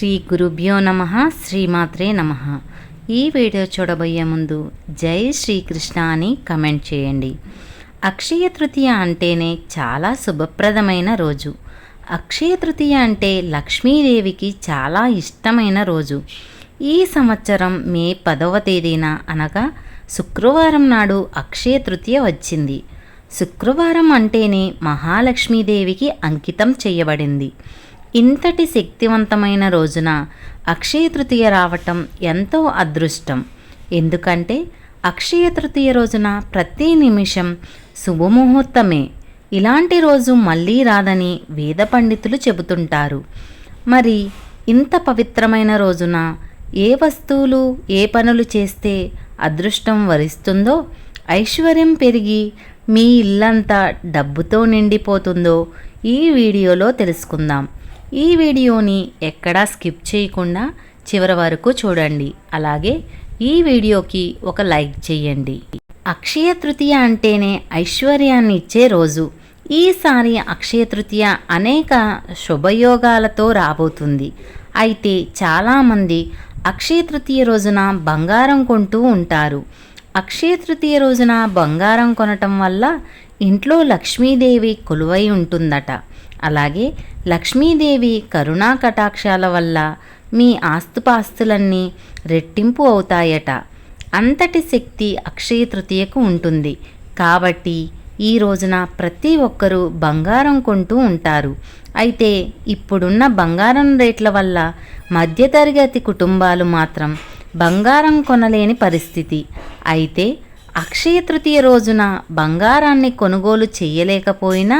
శ్రీ గురుభ్యో నమ శ్రీమాత్రే నమ. ఈ వీడియో చూడబోయే ముందు జై శ్రీకృష్ణ అని కమెంట్ చేయండి. అక్షయ తృతీయ అంటేనే చాలా శుభప్రదమైన రోజు. అక్షయ తృతీయ అంటే లక్ష్మీదేవికి చాలా ఇష్టమైన రోజు. ఈ సంవత్సరం మే పదవ తేదీన అనగా శుక్రవారం నాడు అక్షయ తృతీయ వచ్చింది. శుక్రవారం అంటేనే మహాలక్ష్మీదేవికి అంకితం చేయబడింది. ఇంతటి శక్తివంతమైన రోజున అక్షయ తృతీయ రావటం ఎంతో అదృష్టం. ఎందుకంటే అక్షయ తృతీయ రోజున ప్రతి నిమిషం శుభముహూర్తమే. ఇలాంటి రోజు మళ్ళీ రాదని వేద పండితులు చెబుతుంటారు. మరి ఇంత పవిత్రమైన రోజున ఏ వస్తువులు ఏ పనులు చేస్తే అదృష్టం వరిస్తుందో ఐశ్వర్యం పెరిగి మీ ఇల్లంతా డబ్బుతో నిండిపోతుందో ఈ వీడియోలో తెలుసుకుందాం. ఈ వీడియోని ఎక్కడా స్కిప్ చేయకుండా చివరి వరకు చూడండి. అలాగే ఈ వీడియోకి ఒక లైక్ చేయండి. అక్షయ తృతీయ అంటేనే ఐశ్వర్యాన్ని ఇచ్చే రోజు. ఈసారి అక్షయ తృతీయ అనేక శుభయోగాలతో రాబోతుంది. అయితే చాలామంది అక్షయ తృతీయ రోజున బంగారం కొంటూ ఉంటారు. అక్షయ తృతీయ రోజున బంగారం కొనటం వల్ల ఇంట్లో లక్ష్మీదేవి కొలువై ఉంటుందట. అలాగే లక్ష్మీదేవి కరుణా కటాక్షాల వల్ల మీ ఆస్తుపాస్తులన్నీ రెట్టింపు అవుతాయట. అంతటి శక్తి అక్షయ తృతీయకు ఉంటుంది. కాబట్టి ఈ రోజున ప్రతి ఒక్కరూ బంగారం కొంటూ ఉంటారు. అయితే ఇప్పుడున్న బంగారం రేట్ల వల్ల మధ్యతరగతి కుటుంబాలు మాత్రం బంగారం కొనలేని పరిస్థితి. అయితే అక్షయ తృతీయ రోజున బంగారాన్ని కొనుగోలు చేయలేకపోయినా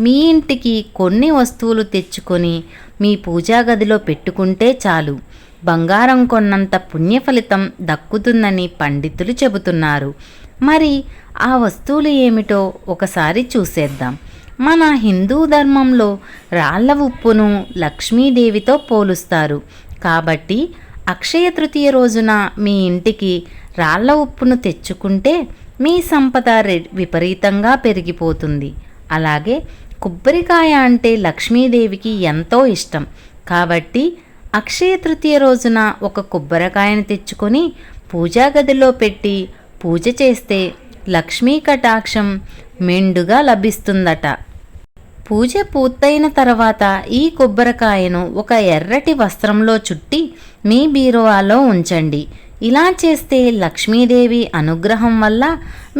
మీ ఇంటికి కొన్ని వస్తువులు తెచ్చుకొని మీ పూజా గదిలో పెట్టుకుంటే చాలు. బంగారం కొన్నంత పుణ్య ఫలితం దక్కుతుందని పండితులు చెబుతున్నారు. మరి ఆ వస్తువులు ఏమిటో ఒకసారి చూసేద్దాం. మన హిందూ ధర్మంలో రాళ్ళ ఉప్పును లక్ష్మీదేవితో పోలుస్తారు. కాబట్టి అక్షయ తృతీయ రోజున మీ ఇంటికి రాళ్ళ ఉప్పును తెచ్చుకుంటే మీ సంపద విపరీతంగా పెరిగిపోతుంది. అలాగే కొబ్బరికాయ అంటే లక్ష్మీదేవికి ఎంతో ఇష్టం. కాబట్టి అక్షయ తృతీయ రోజున ఒక కొబ్బరికాయను తెచ్చుకొని పూజా గదిలో పెట్టి పూజ చేస్తే లక్ష్మీ కటాక్షం మెండుగా లభిస్తుందట. పూజ పూర్తయిన తర్వాత ఈ కొబ్బరికాయను ఒక ఎర్రటి వస్త్రంలో చుట్టి మీ బీరువాలో ఉంచండి. ఇలా చేస్తే లక్ష్మీదేవి అనుగ్రహం వల్ల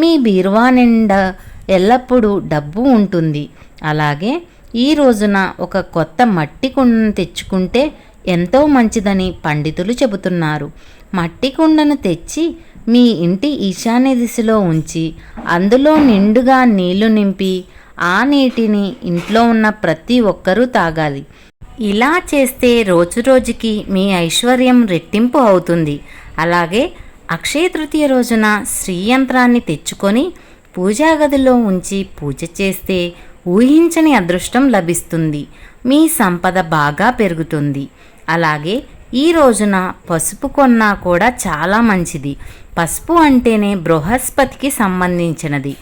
మీ బీరువా నిండా ఎల్లప్పుడూ డబ్బు ఉంటుంది. అలాగే ఈ రోజున ఒక కొత్త మట్టి కుండను తెచ్చుకుంటే ఎంతో మంచిదని పండితులు చెబుతున్నారు. మట్టి కుండను తెచ్చి మీ ఇంటి ఈశాన్య దిశలో ఉంచి అందులో నిండుగా నీళ్ళు నింపి ఆ నీటిని ఇంట్లో ఉన్న ప్రతి ఒక్కరూ తాగాలి. ఇలా చేస్తే రోజు రోజుకి మీ ఐశ్వర్యం రెట్టింపు అవుతుంది. అలాగే అక్షయ తృతీయ రోజున శ్రీయంత్రాన్ని తెచ్చుకొని పూజా గదిలో ఉంచి పూజ చేస్తే ఊహించని అదృష్టం లభిస్తుంది. మీ సంపద బాగా పెరుగుతుంది. అలాగే ఈ రోజున పసుపు కొన్నా కూడా చాలా మంచిది. పసుపు అంటేనే బృహస్పతికి సంబంధించినది.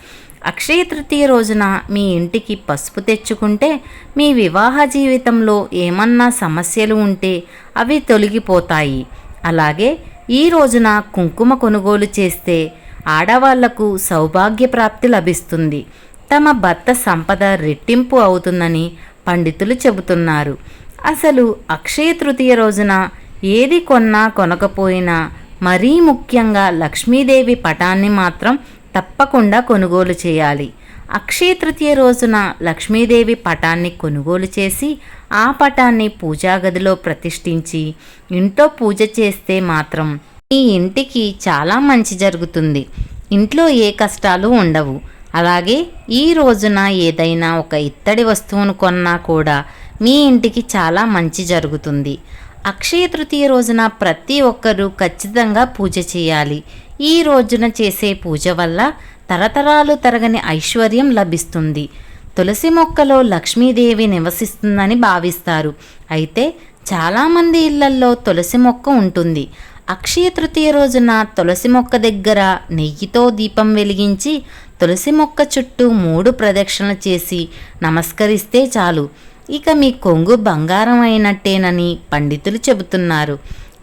అక్షయ తృతీయ రోజున మీ ఇంటికి పసుపు తెచ్చుకుంటే మీ వివాహ జీవితంలో ఏమన్నా సమస్యలు ఉంటే అవి తొలగిపోతాయి. అలాగే ఈ రోజున కుంకుమ కొనుగోలు చేస్తే ఆడవాళ్ళకు సౌభాగ్య ప్రాప్తి లభిస్తుంది. తమ భర్త సంపద రెట్టింపు అవుతుందని పండితులు చెబుతున్నారు. అసలు అక్షయ తృతీయ రోజున ఏది కొన్నా కొనకపోయినా మరీ ముఖ్యంగా లక్ష్మీదేవి పటాన్ని మాత్రం తప్పకుండా కొనుగోలు చేయాలి. అక్షయ తృతీయ రోజున లక్ష్మీదేవి పటాన్ని కొనుగోలు చేసి ఆ పటాన్ని పూజా గదిలో ప్రతిష్ఠించి ఇంట్లో పూజ చేస్తే మాత్రం మీ ఇంటికి చాలా మంచి జరుగుతుంది. ఇంట్లో ఏ కష్టాలు ఉండవు. అలాగే ఈ రోజున ఏదైనా ఒక ఇత్తడి వస్తువును కొన్నా కూడా మీ ఇంటికి చాలా మంచి జరుగుతుంది. అక్షయ తృతీయ రోజున ప్రతి ఒక్కరూ ఖచ్చితంగా పూజ చేయాలి. ఈ రోజున చేసే పూజ వల్ల తరతరాలు తరగని ఐశ్వర్యం లభిస్తుంది. తులసి మొక్కలో లక్ష్మీదేవి నివసిస్తుందని భావిస్తారు. అయితే చాలామంది ఇళ్ళల్లో తులసి మొక్క ఉంటుంది. అక్షయ తృతీయ రోజున తులసి మొక్క దగ్గర నెయ్యితో దీపం వెలిగించి తులసి మొక్క చుట్టూ మూడు ప్రదక్షిణలు చేసి నమస్కరిస్తే చాలు. ఇక మీ కొంగు బంగారం అయినట్టేనని పండితులు చెబుతున్నారు.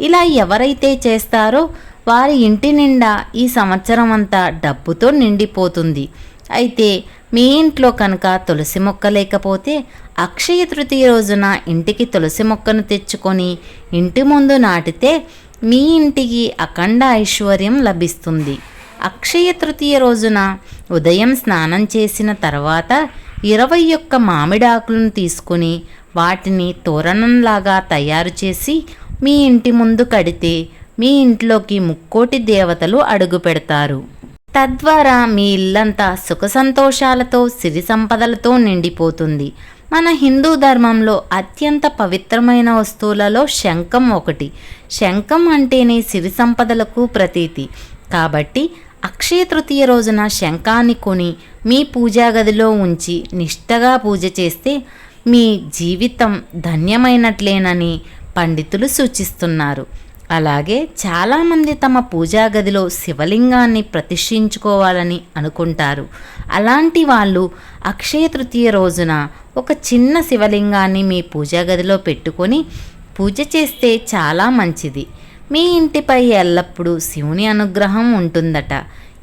ఇలా ఎవరైతే చేస్తారో వారి ఇంటి నిండా ఈ సంవత్సరం అంతా డబ్బుతో నిండిపోతుంది. అయితే మీ ఇంట్లో కనుక తులసి మొక్క లేకపోతే అక్షయ తృతీయ రోజున ఇంటికి తులసి మొక్కను తెచ్చుకొని ఇంటి ముందు నాటితే మీ ఇంటికి అఖండ ఐశ్వర్యం లభిస్తుంది. అక్షయ తృతీయ రోజున ఉదయం స్నానం చేసిన తర్వాత ఇరవై ఒక్క మామిడాకులను తీసుకుని వాటిని తోరణంలాగా తయారు చేసి మీ ఇంటి ముందు కడితే మీ ఇంట్లోకి ముక్కోటి దేవతలు అడుగు పెడతారు. తద్వారా మీ ఇల్లంతా సుఖ సంతోషాలతో సిరి సంపదలతో నిండిపోతుంది. మన హిందూ ధర్మంలో అత్యంత పవిత్రమైన వస్తువులలో శంఖం ఒకటి. శంఖం అంటేనే సిరి సంపదలకు ప్రతీతి. కాబట్టి అక్షయ తృతీయ రోజున శంఖాన్ని కొని మీ పూజా గదిలో ఉంచి నిష్టగా పూజ చేస్తే మీ జీవితం ధన్యమైనట్లేనని పండితులు సూచిస్తున్నారు. అలాగే చాలామంది తమ పూజా గదిలో శివలింగాన్ని ప్రతిష్ఠించుకోవాలని అనుకుంటారు. అలాంటి వాళ్ళు అక్షయ తృతీయ రోజున ఒక చిన్న శివలింగాన్ని మీ పూజా గదిలో పెట్టుకొని పూజ చేస్తే చాలా మంచిది. మీ ఇంటిపై ఎల్లప్పుడూ శివుని అనుగ్రహం ఉంటుందట.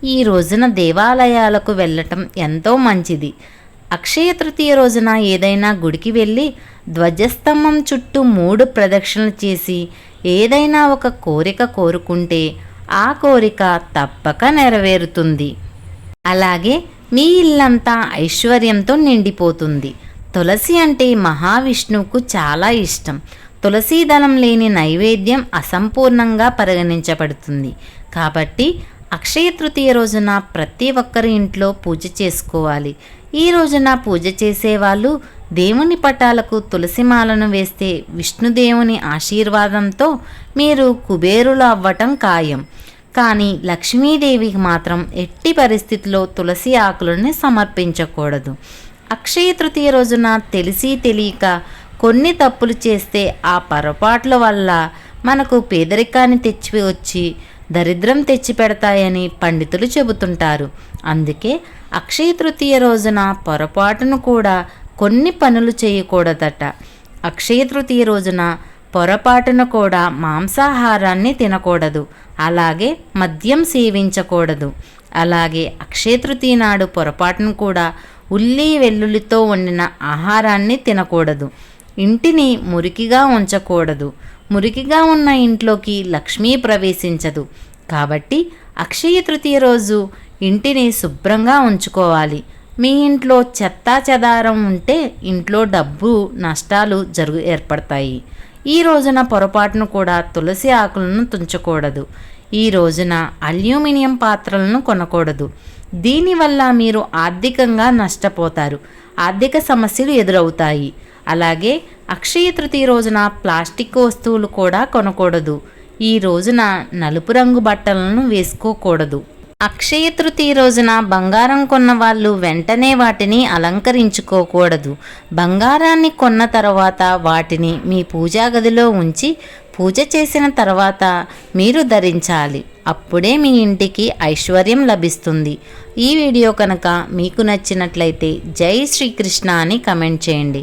ఈ రోజున దేవాలయాలకు వెళ్ళటం ఎంతో మంచిది. అక్షయ తృతీయ రోజున ఏదైనా గుడికి వెళ్ళి ధ్వజస్తంభం చుట్టూ మూడు ప్రదక్షిణలు చేసి ఏదైనా ఒక కోరిక కోరుకుంటే ఆ కోరిక తప్పక నెరవేరుతుంది. అలాగే మీ ఇల్లంతా ఐశ్వర్యంతో నిండిపోతుంది. తులసి అంటే మహావిష్ణువుకు చాలా ఇష్టం. తులసీ దళం లేని నైవేద్యం అసంపూర్ణంగా పరిగణించబడుతుంది. కాబట్టి అక్షయ తృతీయ రోజున ప్రతి ఒక్కరి ఇంట్లో పూజ చేసుకోవాలి. ఈ రోజున పూజ చేసేవాళ్ళు దేవుని పటాలకు తులసిమాలను వేస్తే విష్ణుదేవుని ఆశీర్వాదంతో మీరు కుబేరులు అవ్వటం ఖాయం. కానీ లక్ష్మీదేవికి మాత్రం ఎట్టి పరిస్థితిలో తులసి ఆకులని సమర్పించకూడదు. అక్షయ తృతీయ రోజున తెలిసి తెలియక కొన్ని తప్పులు చేస్తే ఆ పొరపాట్ల వల్ల మనకు పేదరికాన్ని తెచ్చి వచ్చి దరిద్రం తెచ్చిపెడతాయని పండితులు చెబుతుంటారు. అందుకే అక్షయ తృతీయ రోజున పొరపాటును కూడా కొన్ని పనులు చేయకూడదట. అక్షయ తృతీయ రోజున పొరపాటున కూడా మాంసాహారాన్ని తినకూడదు. అలాగే మద్యం సేవించకూడదు. అలాగే అక్షయ తృతీయ నాడు పొరపాటును కూడా ఉల్లి వెల్లుల్లితో వండిన ఆహారాన్ని తినకూడదు. ఇంటిని మురికిగా ఉంచకూడదు. మురికిగా ఉన్న ఇంట్లోకి లక్ష్మీ ప్రవేశించదు. కాబట్టి అక్షయ తృతీయ రోజు ఇంటిని శుభ్రంగా ఉంచుకోవాలి. మీ ఇంట్లో చెత్తా చెదారం ఉంటే ఇంట్లో డబ్బు నష్టాలు జరుగు ఏర్పడతాయి. ఈ రోజున పొరపాటును కూడా తులసి ఆకులను తుంచకూడదు. ఈ రోజున అల్యూమినియం పాత్రలను కొనకూడదు. దీనివల్ల మీరు ఆర్థికంగా నష్టపోతారు. ఆర్థిక సమస్యలు ఎదురవుతాయి. అలాగే అక్షయ తృతీయ రోజున ప్లాస్టిక్ వస్తువులు కూడా కొనకూడదు. ఈ రోజున నలుపు రంగు బట్టలను వేసుకోకూడదు. అక్షయ తృతీయ రోజున బంగారం కొన్న వాళ్ళు వెంటనే వాటిని అలంకరించుకోకూడదు. బంగారాన్ని కొన్న తర్వాత వాటిని మీ పూజా గదిలో ఉంచి పూజ చేసిన తర్వాత మీరు ధరించాలి. అప్పుడే మీ ఇంటికి ఐశ్వర్యం లభిస్తుంది. ఈ వీడియో కనుక మీకు నచ్చినట్లయితే జై శ్రీకృష్ణ అని కమెంట్ చేయండి.